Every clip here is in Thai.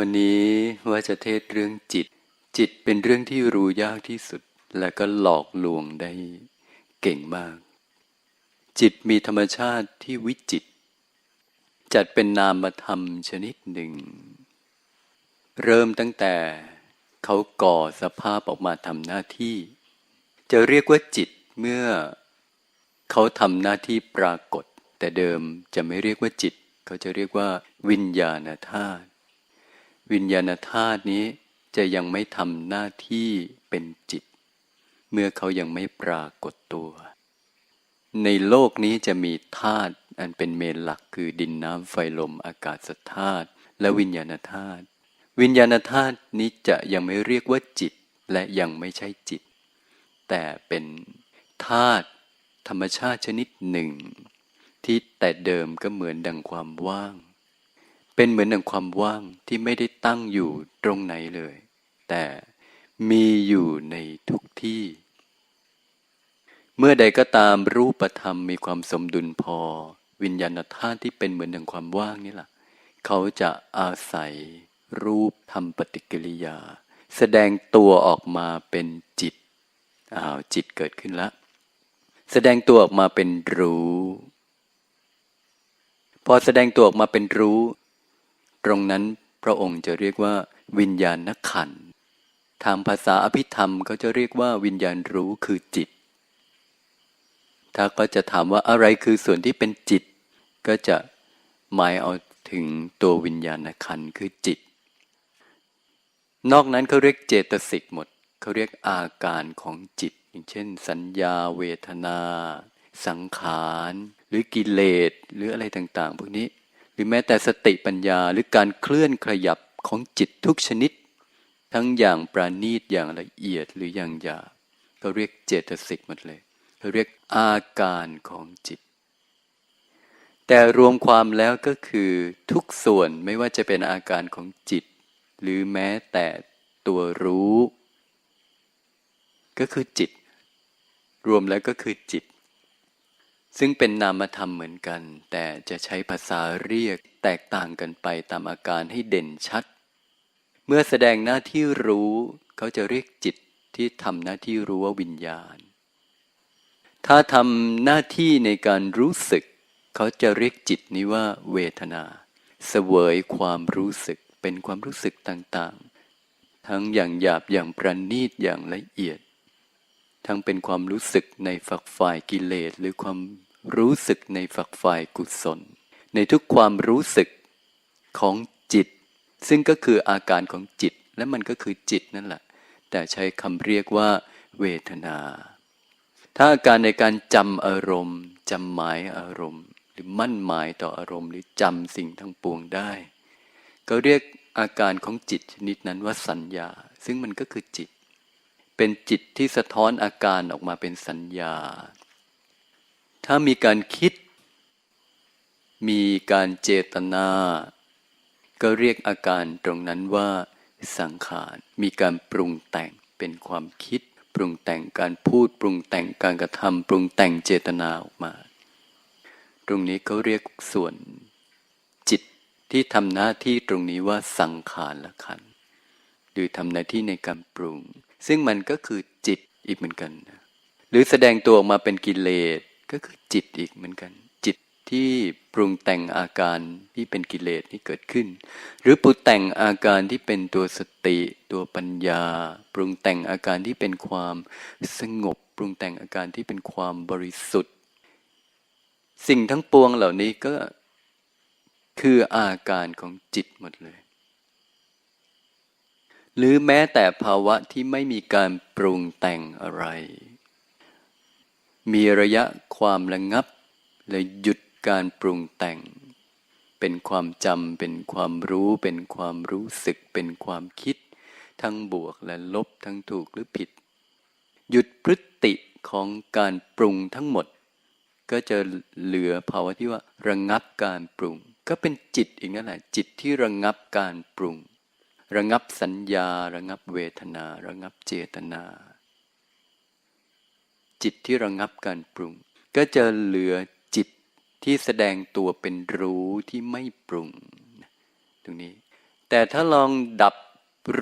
วันนี้ว่าจะเทศเรื่องจิต จิตเป็นเรื่องที่รู้ยากที่สุด และก็หลอกลวงได้เก่งมาก จิตมีธรรมชาติที่วิจิต จัดเป็นนามธรรมชนิดหนึ่ง เริ่มตั้งแต่เขาก่อสภาพออกมาทำหน้าที่ จะเรียกว่าจิตเมื่อ เขาทำหน้าที่ปรากฏ แต่เดิมจะไม่เรียกว่าจิต เขาจะเรียกว่าวิญญาณธาตุ วิญญาณธาตุนี้จะยังไม่ทำหน้าที่เป็นจิต เมื่อเขายังไม่ปรากฏตัว ในโลกนี้จะมีธาตุอันเป็นเมนหลักคือดินน้ำไฟลมอากาศธาตุและวิญญาณธาตุวิญญาณธาตุนี้จะยังไม่เรียกว่าจิต และยังไม่ใช่จิต แต่เป็นธาตุธรรมชาติชนิดหนึ่ง ที่แต่เดิมก็เหมือนดังความว่าง เป็นเหมือนดังความว่างที่ไม่ได้ตั้งอยู่ตรงไหนเลย แต่มีอยู่ในทุกที่ เมื่อใดก็ตามรูปธรรมมีความสมดุลพอ วิญญาณธาตุที่เป็นเหมือนดังความว่างนี่แหละเขาจะอาศัยรูปทำปฏิกิริยา แสดงตัวออกมาเป็นจิตอ้าวจิตเกิดขึ้นแล้วแสดงตัวออกมาเป็นรู้ พอแสดงตัวออกมาเป็นรู้ ตรงนั้นพระองค์จะเรียกว่า วิญญาณขัน ทางภาษาอภิธรรมเขาจะเรียกว่าวิญญาณรู้คือจิต ถ้าก็จะถามว่าอะไรคือส่วนที่เป็นจิต ก็จะหมายเอาถึงตัววิญญาณขันคือจิต นอกนั้นเขาเรียกเจตสิกหมดเขาเรียกอาการของจิต อย่างเช่น สัญญาเวทนา สังขาร หรือกิเลสหรืออะไรต่าง ๆ พวกนี้ หรือแม้แต่สติปัญญาหรือการเคลื่อนขยับของจิตทุกชนิด ทั้งอย่างปราณีตอย่างละเอียดหรืออย่างหยาบเขาเรียกเจตสิกหมดเลยเขาเรียกอาการของจิต แต่รวมความแล้วก็คือทุกส่วนไม่ว่าจะเป็นอาการของจิต หรือแม้แต่ตัวรู้ ก็คือจิต รวมแล้วก็คือจิต ซึ่งเป็นนามธรรมเหมือนกัน แต่จะใช้ภาษาเรียกแตกต่างกันไปตามอาการให้เด่นชัด เมื่อแสดงหน้าที่รู้ เขาจะเรียกจิตที่ทำหน้าที่รู้ว่าวิญญาณ ถ้าทำหน้าที่ในการรู้สึก เขาจะเรียกจิตนี้ว่าเวทนา เสวยความรู้สึกเป็นความรู้สึกต่างๆ ทั้งอย่างหยาบอย่างประณีตอย่างละเอียด ทั้งเป็นความรู้สึกในฝักฝ่ายกิเลสหรือความ รู้สึกในฝักฝ่ายกุศล ในทุกความรู้สึกของจิต ซึ่งก็คืออาการของจิตและมันก็คือจิตนั่นแหละ แต่ใช้คำเรียกว่าเวทนา ถ้าอาการในการจำอารมณ์จำหมายอารมณ์ หรือมั่นหมายต่ออารมณ์ หรือจำสิ่งทั้งปวงได้ ก็เรียกอาการของจิตชนิดนั้นว่าสัญญา ซึ่งมันก็คือจิต เป็นจิตที่สะท้อนอาการออกมาเป็นสัญญา ถ้ามีการคิด มีการเจตนา ก็เรียกอาการตรงนั้นว่า สังขาร มีการปรุงแต่งเป็นความคิด ปรุงแต่งการพูด ปรุงแต่งการกระทำปรุงแต่งเจตนาออกมา ตรงนี้เขาเรียกส่วนจิตที่ทำหน้าที่ตรงนี้ว่าสังขารละขันหรือทำหน้าที่ในการปรุง ซึ่งมันก็คือจิตอีกเหมือนกันนะหรือแสดงตัวออกมาเป็นกิเลส ก็คือจิตอีกเหมือนกัน จิตที่ปรุงแต่งอาการที่เป็นกิเลสที่เกิดขึ้น หรือปรุงแต่งอาการที่เป็นตัวสติ ตัวปัญญา ปรุงแต่งอาการที่เป็นความสงบ ปรุงแต่งอาการที่เป็นความบริสุทธิ์ สิ่งทั้งปวงเหล่านี้ก็คืออาการของจิตหมดเลย หรือแม้แต่ภาวะที่ไม่มีการปรุงแต่งอะไร มีระยะความระงับ และหยุดการปรุงแต่ง เป็นความจำเป็นความรู้ เป็นความรู้สึก เป็นความคิด ทั้งบวกและลบทั้งถูกหรือผิด หยุดพฤติของการปรุงทั้งหมด ก็จะเหลือภาวะที่ว่าระงับการปรุง ก็เป็นจิตอีกนั่นแหละจิตที่ระงับการปรุง ระงับสัญญา ระงับเวทนา ระงับเจตนา จิตที่ระงับการปรุง ก็จะเหลือจิตที่แสดงตัวเป็นรู้ที่ไม่ปรุง ตรงนี้ แต่ถ้าลองดับ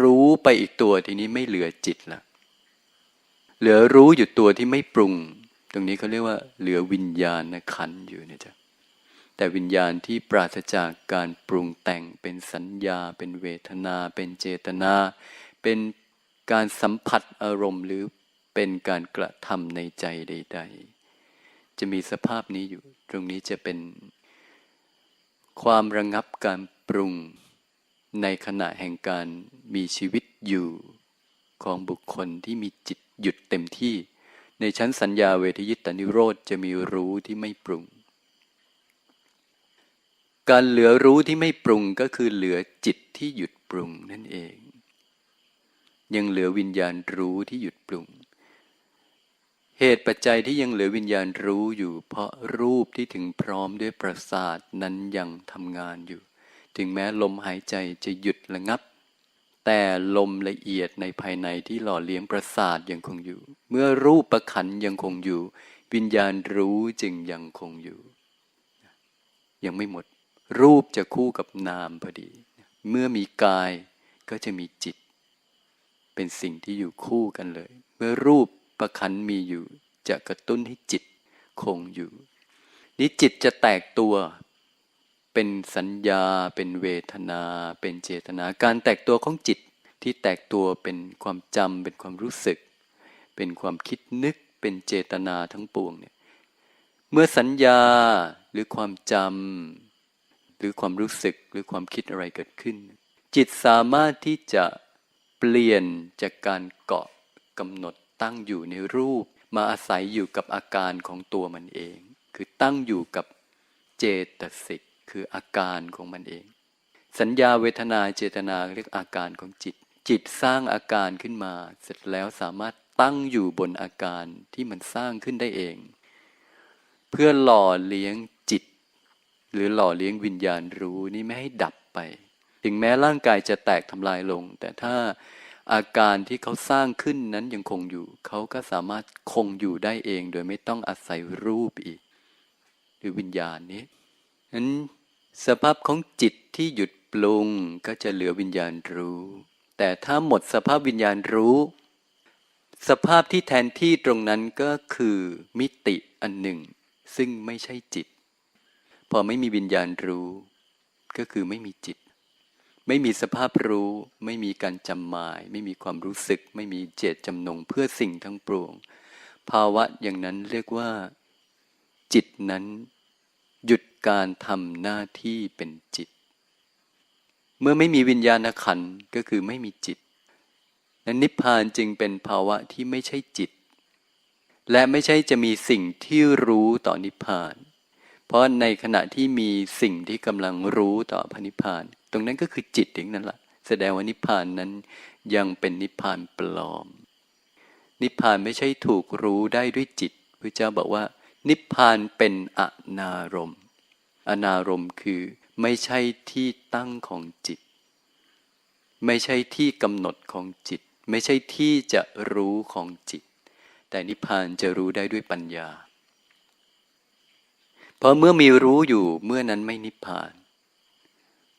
รู้ไปอีกตัวทีนี้ไม่เหลือจิตละเหลือรู้อยู่ตัวที่ไม่ปรุง ตรงนี้เขาเรียกว่า เหลือวิญญาณขันอยู่นะจ๊ะแต่วิญญาณที่ปราศจากการปรุงแต่งเป็นสัญญา เป็นเวทนา เป็นเจตนา เป็นการสัมผัสอารมณ์หรือ เป็นการกระทำในใจใด ๆ จะมีสภาพนี้อยู่ ตรงนี้จะเป็น ความระงับการปรุงในขณะแห่งการมีชีวิตอยู่ของบุคคลที่มีจิตหยุดเต็มที่ ในชั้นสัญญาเวทยิตานิโรธจะมีรู้ที่ไม่ปรุง การเหลือรู้ที่ไม่ปรุงก็คือเหลือจิตที่หยุดปรุงนั่นเอง ยังเหลือวิญญาณรู้ที่หยุดปรุง เหตุปัจจัยที่ยังเหลือวิญญาณรู้อยู่ เพราะรูปที่ถึงพร้อมด้วยประสาทนั้นยังทำงานอยู่ ถึงแม้ลมหายใจจะหยุดระงับ แต่ลมละเอียดในภายในที่หล่อเลี้ยงประสาทยังคงอยู่ เมื่อรูปประขันยังคงอยู่ วิญญาณรู้จึงยังคงอยู่ ยังไม่หมด รูปจะคู่กับนามพอดี เมื่อมีกายก็จะมีจิต เป็นสิ่งที่อยู่คู่กันเลย เมื่อรูป ประคันมีอยู่ จะกระตุ้นให้จิตคงอยู่ นี้จิตจะแตกตัวเป็นสัญญา เป็นเวทนา เป็นเจตนา การแตกตัวของจิตที่แตกตัวเป็นความจำเป็นความรู้สึก เป็นความคิดนึกเป็นเจตนาทั้งปวงเนี่ยเมื่อสัญญาหรือความจำหรือความรู้สึกหรือความคิดอะไรเกิดขึ้น จิตสามารถที่จะเปลี่ยนจากการเกาะกำหนด ตั้งอยู่ในรูป มาอาศัยอยู่กับอาการของตัวมันเอง คือตั้งอยู่กับเจตสิกคืออาการของมันเอง สัญญาเวทนาเจตนาเรียกอาการของจิต จิตสร้างอาการขึ้นมา เสร็จแล้วสามารถตั้งอยู่บนอาการที่มันสร้างขึ้นได้เอง เพื่อหล่อเลี้ยงจิต หรือหล่อเลี้ยงวิญญาณรู้นี่ไม่ให้ดับไป ถึงแม้ร่างกายจะแตกทำลายลง แต่ถ้า อาการที่เขาสร้างขึ้นนั้นยังคงอยู่ เขาก็สามารถคงอยู่ได้เอง โดยไม่ต้องอาศัยรูปอีก หรือวิญญาณนี้นั้นสภาพของจิตที่หยุดปรุงก็จะเหลือวิญญาณรู้ แต่ถ้าหมดสภาพวิญญาณรู้ สภาพที่แทนที่ตรงนั้นก็คือมิติอันหนึ่ง ซึ่งไม่ใช่จิต พอไม่มีวิญญาณรู้ ก็คือไม่มีจิต ไม่มีสภาพรู้ ไม่มีการจำหมาย ไม่มีความรู้สึก ไม่มีเจตจำนงเพื่อสิ่งทั้งปวง ภาวะอย่างนั้นเรียกว่า จิตนั้น หยุดการทำหน้าที่เป็นจิต เมื่อไม่มีวิญญาณขันก็คือไม่มีจิต นั้นนิพพานจึงเป็นภาวะที่ไม่ใช่จิต และไม่ใช่จะมีสิ่งที่รู้ต่อนิพพาน เพราะในขณะที่มีสิ่งที่กำลังรู้ต่อพระนิพพาน ตรงนั้นก็คือจิตเองนั่นแหละแสดงว่านิพพานนั้นยังเป็นนิพพานปลอม นิพพานไม่ใช่ถูกรู้ได้ด้วยจิตพระเจ้าบอกว่า นิพพานเป็นอนารมณ์ อนารมณ์คือไม่ใช่ที่ตั้งของจิต ไม่ใช่ที่กำหนดของจิต ไม่ใช่ที่จะรู้ของจิต แต่นิพพานจะรู้ได้ด้วยปัญญา เพราะเมื่อมีรู้อยู่เมื่อนั้นไม่นิพพาน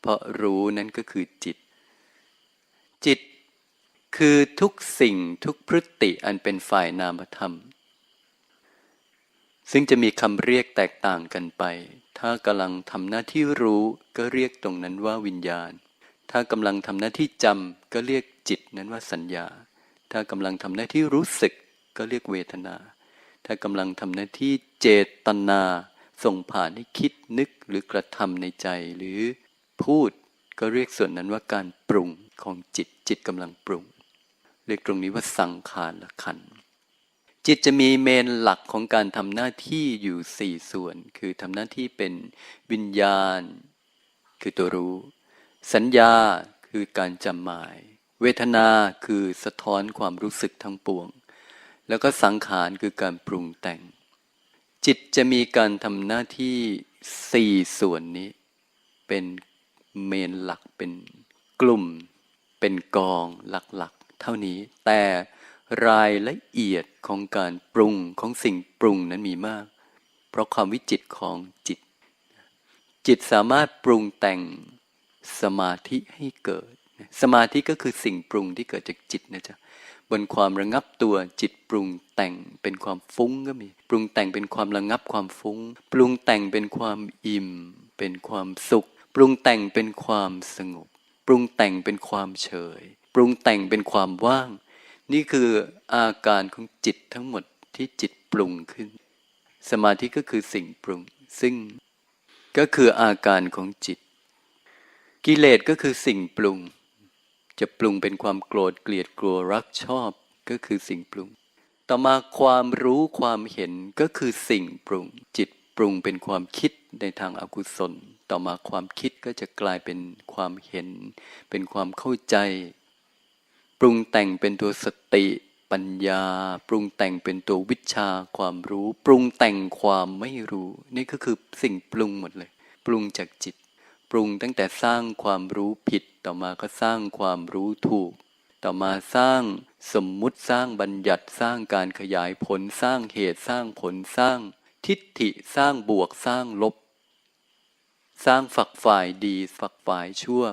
เพราะรู้นั้นก็คือจิต จิตคือทุกสิ่งทุกพฤติอันเป็นฝ่ายนามธรรม ซึ่งจะมีคำเรียกแตกต่างกันไป ถ้ากำลังทำหน้าที่รู้ก็เรียกตรงนั้นว่าวิญญาณ ถ้ากำลังทำหน้าที่จำก็เรียกจิตนั้นว่าสัญญา ถ้ากำลังทำหน้าที่รู้สึกก็เรียกเวทนา ถ้ากำลังทำหน้าที่เจตนา ส่งผ่านให้คิดนึกหรือกระทำในใจหรือ พูดก็เรียกส่วนนั้นว่าการปรุงของจิตจิตกำลังปรุง เรียกตรงนี้ว่าสังขารละขัน จิตจะมีเมนหลักของการทำหน้าที่อยู่สี่ส่วน คือทำหน้าที่เป็นวิญญาณ คือตัวรู้ สัญญาคือการจำหมาย เวทนาคือสะท้อนความรู้สึกทั้งปวง แล้วก็สังขารคือการปรุงแต่ง จิตจะมีการทำหน้าที่สี่ส่วนนี้ เป็น เมนหลักเป็นกลุ่ม เป็นกองหลักๆ เท่านี้ แต่รายละเอียดของการปรุงของสิ่งปรุงนั้นมีมาก เพราะความวิจิตของจิต จิตสามารถปรุงแต่งสมาธิให้เกิด สมาธิก็คือสิ่งปรุงที่เกิดจากจิตนะจ๊ะบนความระงับตัวจิตปรุงแต่งเป็นความฟุ้งก็มี ปรุงแต่งเป็นความระงับความฟุ้ง ปรุงแต่งเป็นความอิ่ม เป็นความสุข ปรุงแต่งเป็นความสงบ ปรุงแต่งเป็นความเฉย ปรุงแต่งเป็นความว่าง นี่คืออาการของจิตทั้งหมดที่จิตปรุงขึ้น สมาธิก็คือสิ่งปรุง ซึ่งก็คืออาการของจิต กิเลสก็คือสิ่งปรุง จะปรุงเป็นความโกรธเกลียดกลัวรักชอบก็คือสิ่งปรุง ต่อมาความรู้ความเห็นก็คือสิ่งปรุง จิตปรุงเป็นความคิดในทางอากุศล ต่อมาความคิดก็จะกลายเป็นความเห็น เป็นความเข้าใจ ปรุงแต่งเป็นตัวสติปัญญา ปรุงแต่งเป็นตัววิชาความรู้ ปรุงแต่งความไม่รู้ นี่ก็คือสิ่งปรุงหมดเลย ปรุงจากจิต ปรุงตั้งแต่สร้างความรู้ผิด ต่อมาก็สร้างความรู้ถูก ต่อมาสร้างสมมุติสร้างบัญญัติสร้างการขยายผลสร้างเหตุสร้างผลสร้าง ทิฏฐิสร้างบวกสร้างลบ สร้างฝักฝ่ายดี ฝักฝ่ายชั่ว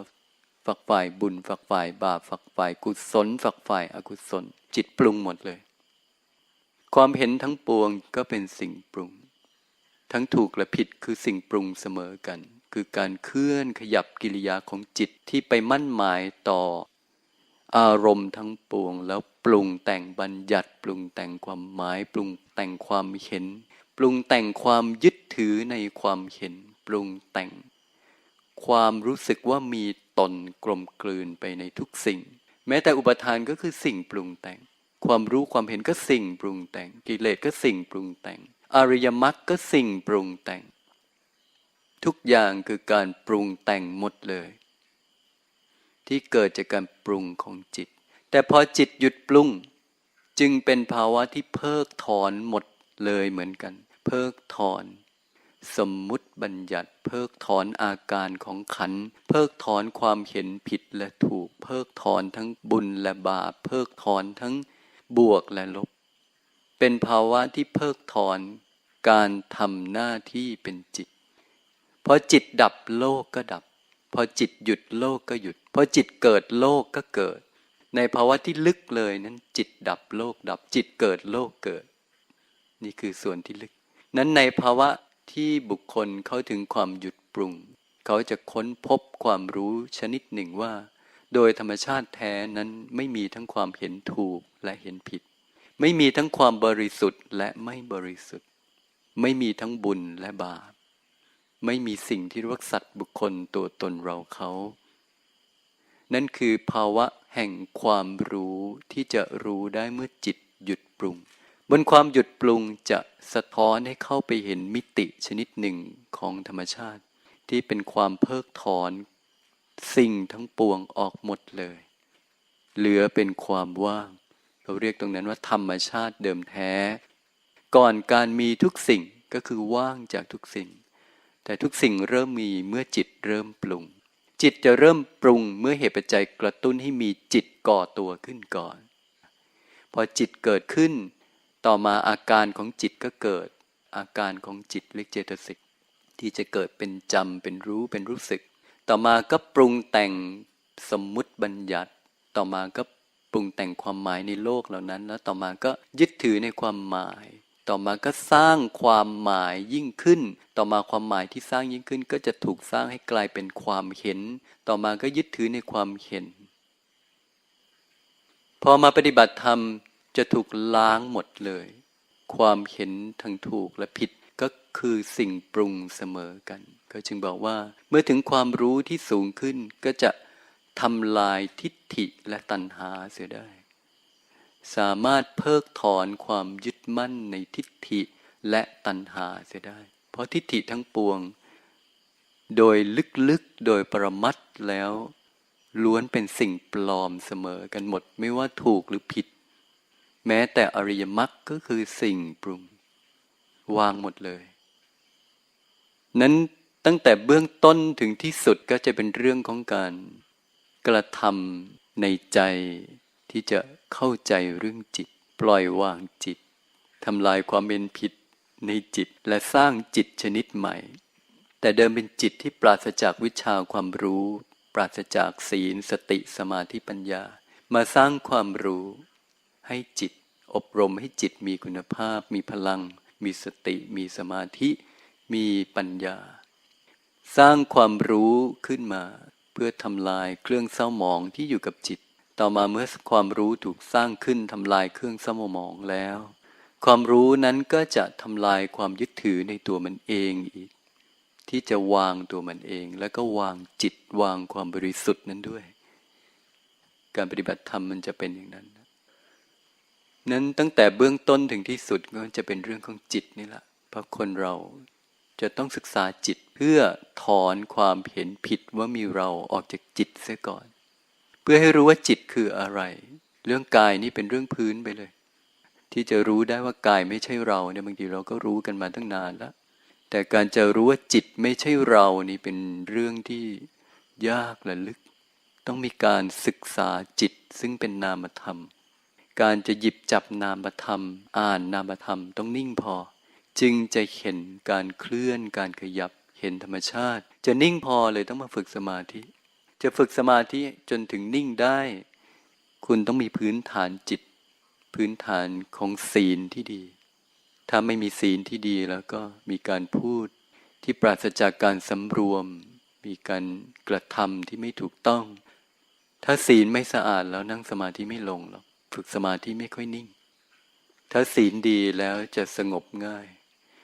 ฝักฝ่ายบุญ ฝักฝ่ายบาป ฝักฝ่ายกุศล ฝักฝ่ายอกุศล จิตปรุงหมดเลย ความเห็นทั้งปวงก็เป็นสิ่งปรุง ทั้งถูกและผิดคือสิ่งปรุงเสมอกัน คือการเคลื่อนขยับกิริยาของจิตที่ไปมั่นหมายต่อ อารมณ์ทั้งปวงแล้วปรุงแต่งบัญญัติ ปรุงแต่งความหมาย ปรุงแต่งความเห็น ปรุงแต่งความยึดถือในความเห็น ปรุงแต่ง ความรู้สึกว่ามีตนกลมกลืนไปในทุกสิ่ง แม้แต่อุปทานก็คือสิ่งปรุงแต่ง ความรู้ความเห็นก็สิ่งปรุงแต่ง กิเลสก็สิ่งปรุงแต่ง อริยมรรคก็สิ่งปรุงแต่ง ทุกอย่างคือการปรุงแต่งหมดเลย ที่เกิดจากการปรุงของจิต แต่พอจิตหยุดปรุง จึงเป็นภาวะที่เพิกถอนหมดเลยเหมือนกัน เพิกถอน สมมุติบัญญัติเพิกถอนอาการของขัน เพิกถอนความเห็นผิดและถูก เพิกถอนทั้งบุญและบาป เพิกถอนทั้งบวกและลบ เป็นภาวะที่เพิกถอนการทำหน้าที่เป็นจิต พอจิตดับโลกก็ดับ พอจิตหยุดโลกก็หยุด พอจิตเกิดโลกก็เกิด ในภาวะที่ลึกเลยนั้น จิตดับโลกดับ จิตเกิดโลกเกิด นี่คือส่วนที่ลึก นั้นในภาวะ ที่บุคคลเข้าถึงความหยุดปรุง เขาจะค้นพบความรู้ชนิดหนึ่งว่า โดยธรรมชาติแท้นั้นไม่มีทั้งความเห็นถูกและเห็นผิด ไม่มีทั้งความบริสุทธิ์และไม่บริสุทธิ์ ไม่มีทั้งบุญและบาป ไม่มีสิ่งที่รียกว่าสัตว์บุคคลตัวตนเราเขา นั่นคือภาวะแห่งความรู้ที่จะรู้ได้เมื่อจิตหยุดปรุง บนความหยุดปรุงจะสะท้อนให้เข้าไปเห็นมิติชนิดหนึ่งของธรรมชาติ ที่เป็นความเพิกถอน สิ่งทั้งปวงออกหมดเลย เหลือเป็นความว่าง เราเรียกตรงนั้นว่าธรรมชาติเดิมแท้ ก่อนการมีทุกสิ่งก็คือว่างจากทุกสิ่ง แต่ทุกสิ่งเริ่มมีเมื่อจิตเริ่มปรุง จิตจะเริ่มปรุงเมื่อเหตุปัจจัยกระตุ้นให้มีจิตก่อตัวขึ้นก่อน พอจิตเกิดขึ้น ต่อมาอาการของจิตก็เกิด อาการของจิตเรียกเจตสิกที่จะเกิดเป็นจำเป็นรู้เป็นรู้สึก ต่อมาก็ปรุงแต่งสมมุติบัญญัติ ต่อมาก็ปรุงแต่งความหมายในโลกเหล่านั้น แล้วต่อมาก็ยึดถือในความหมาย ต่อมาก็สร้างความหมายยิ่งขึ้น ต่อมาความหมายที่สร้างยิ่งขึ้น ก็จะถูกสร้างให้กลายเป็นความเห็น ต่อมาก็ยึดถือในความเห็น พอมาปฏิบัติธรรม จะถูกล้างหมดเลย ความเห็นทั้งถูกและผิดก็คือสิ่งปรุงเสมอกัน ก็จึงบอกว่า เมื่อถึงความรู้ที่สูงขึ้นก็จะทำลายทิฏฐิและตัณหาเสียได้ สามารถเพิกถอนความยึดมั่นในทิฏฐิและตัณหาเสียได้ เพราะทิฏฐิทั้งปวง โดยลึกๆ โดยปรมัตถ์แล้ว ล้วนเป็นสิ่งปลอมเสมอกันหมด ไม่ว่าถูกหรือผิด แม้แต่อริยมรรคก็คือสิ่งปรุง วางหมดเลย นั้นตั้งแต่เบื้องต้นถึงที่สุดก็จะเป็นเรื่องของการกระทำในใจที่จะเข้าใจเรื่องจิต ปล่อยวางจิตทำลายความเป็นผิดในจิตและสร้างจิตชนิดใหม่ แต่เดิมเป็นจิตที่ปราศจากวิชาความรู้ ปราศจากศีลสติสมาธิปัญญา มาสร้างความรู้ ให้จิต อบรมให้จิตมีคุณภาพ มีพลัง มีสติ มีสมาธิ มีปัญญา สร้างความรู้ขึ้นมา เพื่อทำลายเครื่องเศร้าหมองที่อยู่กับจิต ต่อมาเมื่อความรู้ถูกสร้างขึ้นทำลายเครื่องเศร้าหมองแล้ว ความรู้นั้นก็จะทำลายความยึดถือในตัวมันเองอีก ที่จะวางตัวมันเอง แล้วก็วางจิตวางความบริสุทธิ์นั้นด้วยการปฏิบัติธรรมมันจะเป็นอย่างนั้น นั้นตั้งแต่เบื้องต้นถึงที่สุดก็จะเป็นเรื่องของจิตนี่แหละ เพราะคนเราจะต้องศึกษาจิตเพื่อถอนความเห็นผิดว่ามีเราออกจากจิตเสียก่อน เพื่อให้รู้ว่าจิตคืออะไร เรื่องกายนี่เป็นเรื่องพื้นไปเลย ที่จะรู้ได้ว่ากายไม่ใช่เราเนี่ยบางทีเราก็รู้กันมาตั้งนานแล้วแต่การจะรู้ว่าจิตไม่ใช่เรานี่เป็นเรื่องที่ยากและลึก ต้องมีการศึกษาจิตซึ่งเป็นนามธรรม การจะหยิบจับนามธรรม อ่านนามธรรมต้องนิ่งพอ จึงจะเห็นการเคลื่อนการขยับเห็นธรรมชาติ จะนิ่งพอเลยต้องมาฝึกสมาธิ จะฝึกสมาธิจนถึงนิ่งได้ คุณต้องมีพื้นฐานจิต พื้นฐานของศีลที่ดี ถ้าไม่มีศีลที่ดีแล้วก็มีการพูดที่ปราศจากการสำรวม มีการกระทำที่ไม่ถูกต้อง ถ้าศีลไม่สะอาดแล้วนั่งสมาธิไม่ลงหรอก ฝึกสมาธิไม่ค่อยนิ่ง ถ้าศีลดีแล้วจะสงบง่าย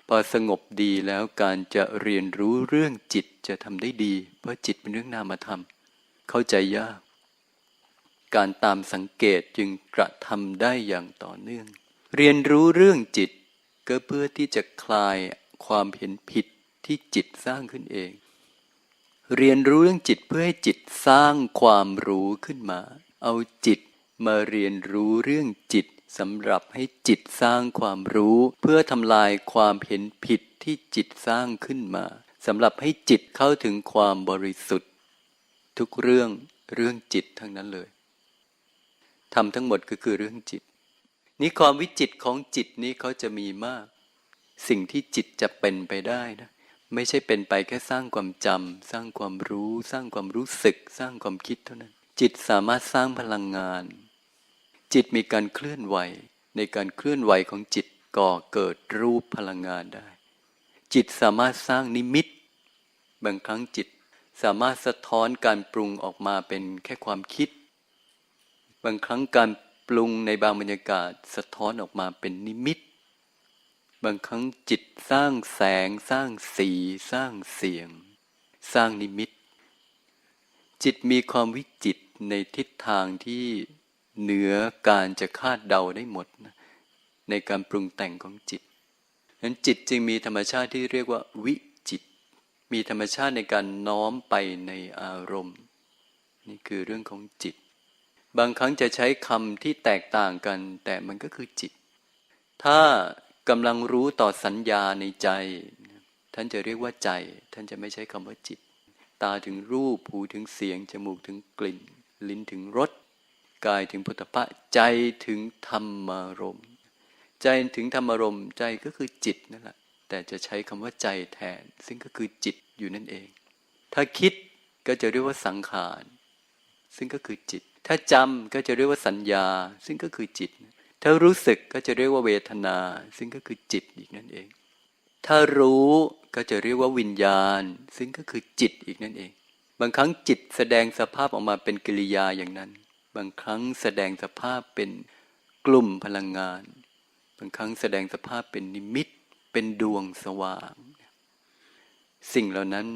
พอสงบดีแล้วการจะเรียนรู้เรื่องจิตจะทำได้ดี เพราะจิตเป็นเรื่องนามธรรม เข้าใจยาก การตามสังเกตจึงกระทำได้อย่างต่อเนื่อง เรียนรู้เรื่องจิตก็เพื่อที่จะคลายความเห็นผิดที่จิตสร้างขึ้นเอง เรียนรู้เรื่องจิตเพื่อให้จิตสร้างความรู้ขึ้นมา เอาจิต มาเรียนรู้เรื่องจิตสำหรับให้จิตสร้างความรู้ เพื่อทำลายความเห็นผิดที่จิตสร้างขึ้นมาสำหรับให้จิตเข้าถึงความบริสุทธิ์ ทุกเรื่องเรื่องจิตทั้งนั้นเลยทำทั้งหมดก็คือเรื่องจิต นี่ความวิจิตของจิตนี้เขาจะมีมาก สิ่งที่จิตจะเป็นไปได้นะไม่ใช่เป็นไปแค่สร้างความจำสร้างความรู้ สร้างความรู้สึก สร้างความคิดเท่านั้น จิตสามารถสร้างพลังงาน จิตมีการเคลื่อนไหว ในการเคลื่อนไหวของจิตก่อเกิดรูปพลังงานได้ จิตสามารถสร้างนิมิต บางครั้งจิตสามารถสะท้อนการปรุงออกมาเป็นแค่ความคิด บางครั้งการปรุงในบางบรรยากาศสะท้อนออกมาเป็นนิมิต บางครั้งจิตสร้างแสง สร้างสี สร้างเสียง สร้างนิมิต จิตมีความวิจิตในทิศทางที่ เหนือการจะคาดเดาได้หมดนะในการปรุงแต่งของจิตนั้นจิตจึงมีธรรมชาติที่เรียกว่า วิจิต มีธรรมชาติในการน้อมไปในอารมณ์ นี่คือเรื่องของจิต บางครั้งจะใช้คำที่แตกต่างกัน แต่มันก็คือจิต ถ้ากำลังรู้ต่อสัญญาในใจ ท่านจะเรียกว่าใจ ท่านจะไม่ใช้คำว่าจิต ตาถึงรูป หูถึงเสียง จมูกถึงกลิ่น ลิ้นถึงรส กายถึงพุทธะใจถึงธรรมารมณ์ใจถึงธรรมารมณ์ใจก็คือจิตนั่นแหละแต่จะใช้คำว่าใจแทน ซึ่งก็คือจิตอยู่นั่นเอง ถ้าคิดก็จะเรียกว่าสังขารซึ่งก็คือจิต ถ้าจำก็จะเรียกว่าสัญญา ซึ่งก็คือจิต ถ้ารู้สึกก็จะเรียกว่าเวทนา ซึ่งก็คือจิตอีกนั่นเอง ถ้ารู้ก็จะเรียกว่าวิญญาณ ซึ่งก็คือจิตอีกนั่นเอง บางครั้งจิตแสดงสภาพออกมาเป็นกิริยาอย่างนั้น บางครั้งแสดงสภาพเป็นกลุ่มพลังงาน บางครั้งแสดงสภาพเป็นนิมิต เป็นดวงสว่าง สิ่งเหล่านั้น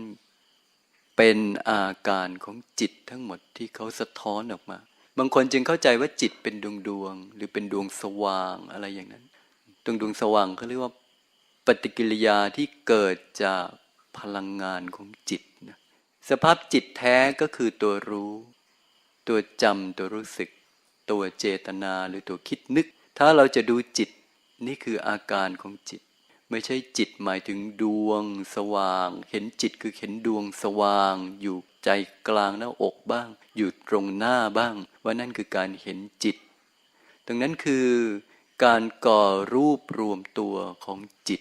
เป็นอาการของจิตทั้งหมดที่เขาสะท้อนออกมา บางคนจึงเข้าใจว่าจิตเป็นดวงดวง หรือเป็นดวงสว่างอะไรอย่างนั้น ดวงดวงสว่างเขาเรียกว่าปฏิกิริยาที่เกิดจากพลังงานของจิตนะสภาพจิตแท้ก็คือตัวรู้ ตัวจำตัวรู้สึก ตัวเจตนาหรือตัวคิดนึก ถ้าเราจะดูจิตนี่คืออาการของจิต ไม่ใช่จิตหมายถึงดวงสว่าง เห็นจิตคือเห็นดวงสว่าง อยู่ใจกลางหน้าอกบ้าง อยู่ตรงหน้าบ้าง ว่านั่นคือการเห็นจิตตรงนั้นคือการก่อรูปรวมตัวของจิต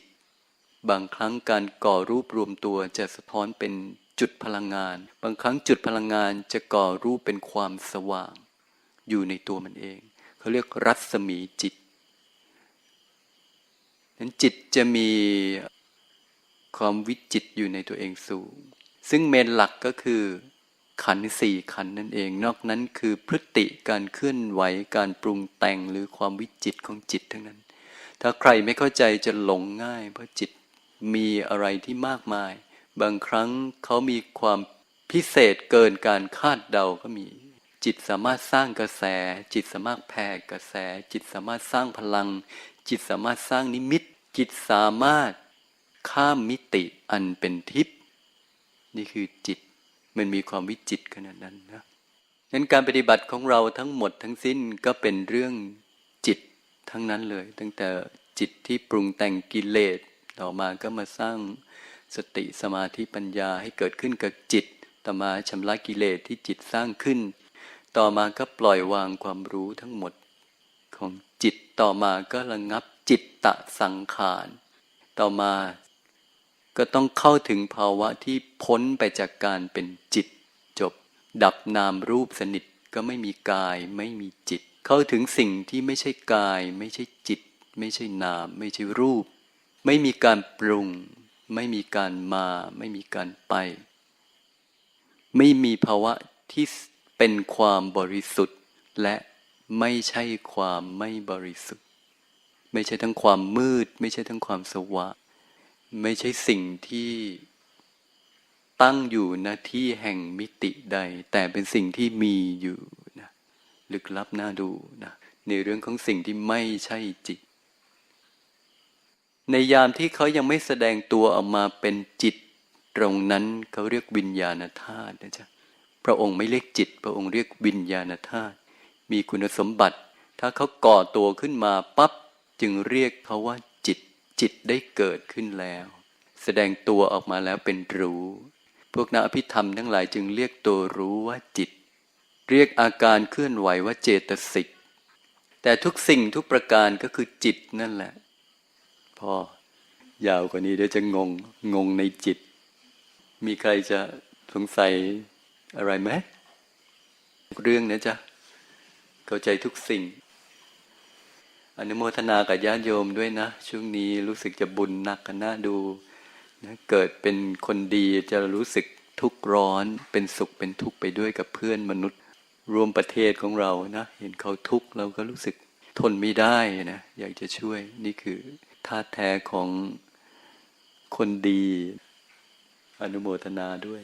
บางครั้งการก่อรูปรวมตัวจะสะท้อนเป็น จุดพลังงาน บางครั้งจุดพลังงานจะก่อรูปเป็นความสว่าง อยู่ในตัวมันเอง เขาเรียกรัศมีจิตนั้นจิตจะมีความวิจิตอยู่ในตัวเองสูง ซึ่งเมนหลักก็คือขันสี่ขันนั่นเอง นอกนั้นคือพฤติการเคลื่อนไหวการปรุงแต่งหรือความวิจิตของจิตทั้งนั้น ถ้าใครไม่เข้าใจจะหลงง่าย เพราะจิตมีอะไรที่มากมาย บางครั้งเขามีความพิเศษเกินการคาดเดาก็มี จิตสามารถสร้างกระแส จิตสามารถแผ่กระแส จิตสามารถสร้างพลัง จิตสามารถสร้างนิมิต จิตสามารถข้ามมิติอันเป็นทิพย์นี่คือจิตมันมีความวิจิตขนาดนั้นนะงั้นการปฏิบัติของเราทั้งหมดทั้งสิ้นก็เป็นเรื่องจิตทั้งนั้นเลย ตั้งแต่จิตที่ปรุงแต่งกิเลสต่อมาก็มาสร้าง สติสมาธิปัญญาให้เกิดขึ้นกับจิตต่อมาชำระกิเลสที่จิตสร้างขึ้น ต่อมาก็ปล่อยวางความรู้ทั้งหมดของจิตต่อมาก็ระงับจิตตะสังขาร ต่อมาก็ต้องเข้าถึงภาวะที่พ้นไปจากการเป็นจิต จบ ดับนามรูปสนิทก็ไม่มีกายไม่มีจิต เข้าถึงสิ่งที่ไม่ใช่กาย ไม่ใช่จิต ไม่ใช่นาม ไม่ใช่รูป ไม่มีการปรุง ไม่มีการมา ไม่มีการไป ไม่มีภาวะที่เป็นความบริสุทธิ์ และไม่ใช่ความไม่บริสุทธิ์ ไม่ใช่ทั้งความมืด ไม่ใช่ทั้งความสว่างไม่ใช่สิ่งที่ตั้งอยู่ณที่แห่งมิติใด แต่เป็นสิ่งที่มีอยู่นะลึกลับน่าดูนะในเรื่องของสิ่งที่ไม่ใช่จิต ในยามที่เขายังไม่แสดงตัวออกมาเป็นจิต ตรงนั้นเขาเรียกวิญญาณธาตุนะจ๊ะพระองค์ไม่เรียกจิต พระองค์เรียกวิญญาณธาตุมีคุณสมบัติ ถ้าเขาก่อตัวขึ้นมาปั๊บจึงเรียกเขาว่าจิต จิตได้เกิดขึ้นแล้ว แสดงตัวออกมาแล้วเป็นรู้ พวกนักอภิธรรมทั้งหลายจึงเรียกตัวรู้ว่าจิต เรียกอาการเคลื่อนไหวว่าเจตสิกแต่ทุกสิ่งทุกประการก็คือจิตนั่นแหละ พอยาวกว่านี้เดี๋ยวจะงงงงในจิต มีใครจะสงสัยอะไรไหมเรื่องนะจ๊ะเข้าใจทุกสิ่งอนุโมทนากับญาติโยมด้วยนะ ช่วงนี้รู้สึกจะบุญหนักกันนะดูนะเกิดเป็นคนดีจะรู้สึกทุกข์ร้อน เป็นสุขเป็นทุกข์ไปด้วยกับเพื่อนมนุษย์รวมประเทศของเรานะ เห็นเขาทุกข์เราก็รู้สึกทนไม่ได้นะ อยากจะช่วยนี่คือ ท่าแท้ของคนดี อนุโมทนาด้วย